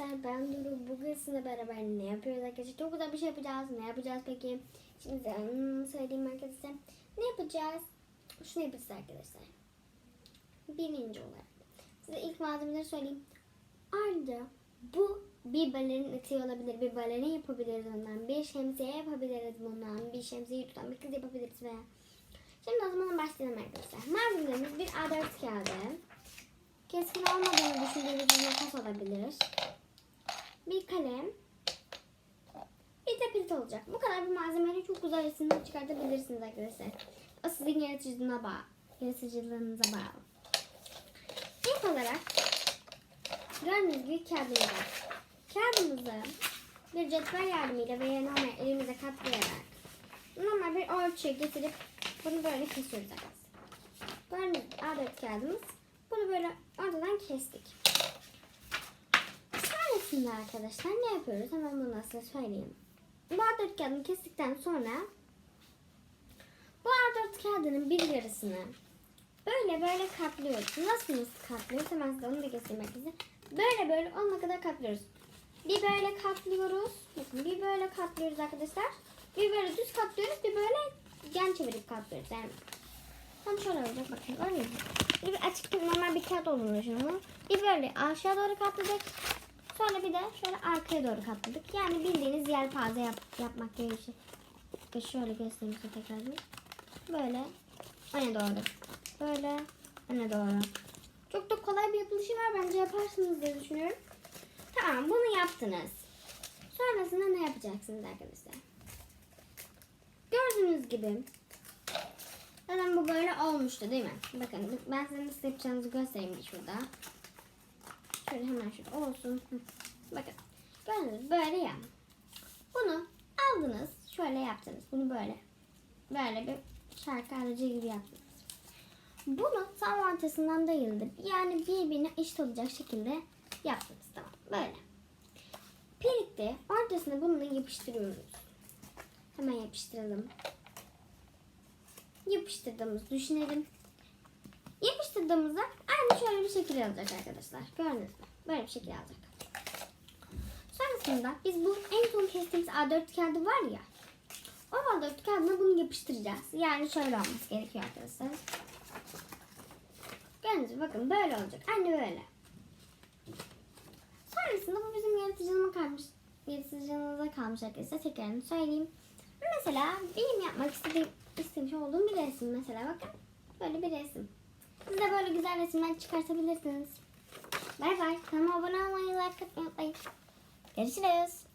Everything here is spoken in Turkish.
arkadaşlar ben Duru. Bugün sizinle beraber ne yapıyoruz arkadaşlar? Çok güzel bir şey yapacağız. Ne yapacağız peki? Şimdi size hmm, söyleyeyim arkadaşlar. Ne yapacağız? Şunu yapacağız arkadaşlar. Birinci olarak. Size ilk malzemeleri söyleyeyim. Arda bu bir balerin etiği olabilir. Bir balerin yapabiliriz ondan. Bir şemsiye yapabiliriz bundan. Bir şemsiyeyi tutan bir kız yapabiliriz veya. Şimdi o zaman başlayalım arkadaşlar. Malzemelerimiz bir A4 kağıdı. Keskin olmadığını düşündüğünüz bir makas olabilir. Bir kalem. Bir de pilt olacak. Bu kadar bir malzemeyle çok güzel resimler çıkartabilirsiniz arkadaşlar. O sizin yaratıcılığına bağlı. Yaratıcılığınıza bağlı. İlk olarak gördüğünüz gibi. Kağıdımızı bir cetvel yardımıyla veya normal elimize katlayarak normal bir ölçüye getirip bunu böyle kesiyoruz arkadaşlar. Gördüğünüz A4 kağıdımız. Bunu böyle ortadan kestik. Sonrasında arkadaşlar ne yapıyoruz? Hemen bunu size söyleyeyim. Bu A4 kağıdını kestikten sonra bu A4 kağıdının bir yarısını böyle böyle katlıyoruz. Nasıl nasıl katlıyoruz? Hemen size onu da göstereyim herkese. Böyle böyle olana kadar katlıyoruz. Bir böyle katlıyoruz. Bakın bir böyle katlıyoruz arkadaşlar. Bir böyle düz katlıyoruz. Bir böyle yan çevirip katlıyoruz. Yani tam şöyle olacak bakın. Öyle mi? Bir açık normal bir kağıt olduğunu düşünün. Bir böyle aşağı doğru katladık. Sonra bir de şöyle arkaya doğru katladık. Yani bildiğiniz yelpaze yap, yapmak gibi bir şey. Ve şöyle göstereyim tekrar. Böyle öne doğru. Böyle öne doğru. Çok da kolay bir yapılışı var. Bence yaparsınız diye düşünüyorum. Tamam bunu yaptınız. Sonrasında ne yapacaksınız arkadaşlar? Gördüğünüz gibi Zaten bu böyle olmuştu değil mi? Bakın ben size nasıl yapacağınızı göstereyim şurada. Şöyle hemen şurada olsun. Bakın. Gördünüz böyle ya. Bunu aldınız. Şöyle yaptınız. Bunu böyle. Böyle bir şarkı aracı gibi yaptınız. Bunu tam ortasından dayıldı. Yani birbirine eşit olacak şekilde yaptınız. Tamam. Böyle. Birlikte ortasına bunu yapıştırıyoruz. Hemen yapıştıralım yapıştırdığımızı düşünelim. Yapıştırdığımızda aynı şöyle bir şekil alacak arkadaşlar. Gördünüz mü? Böyle bir şekil alacak. Sonrasında biz bu en son kestiğimiz A4 kağıdı var ya. O A4 kağıdına bunu yapıştıracağız. Yani şöyle olması gerekiyor arkadaşlar. Gördünüz mü? Bakın böyle olacak. Aynı böyle. Sonrasında bu bizim yaratıcılığıma kalmış. Yaratıcılığınıza kalmış arkadaşlar. Tekrarını söyleyeyim. Mesela benim yapmak istediğim istemiş olduğum bir resim mesela bakın. Böyle bir resim. Siz de böyle güzel resimler çıkartabilirsiniz. Bay bay. Kanalıma abone olmayı, like atmayı unutmayın. Görüşürüz.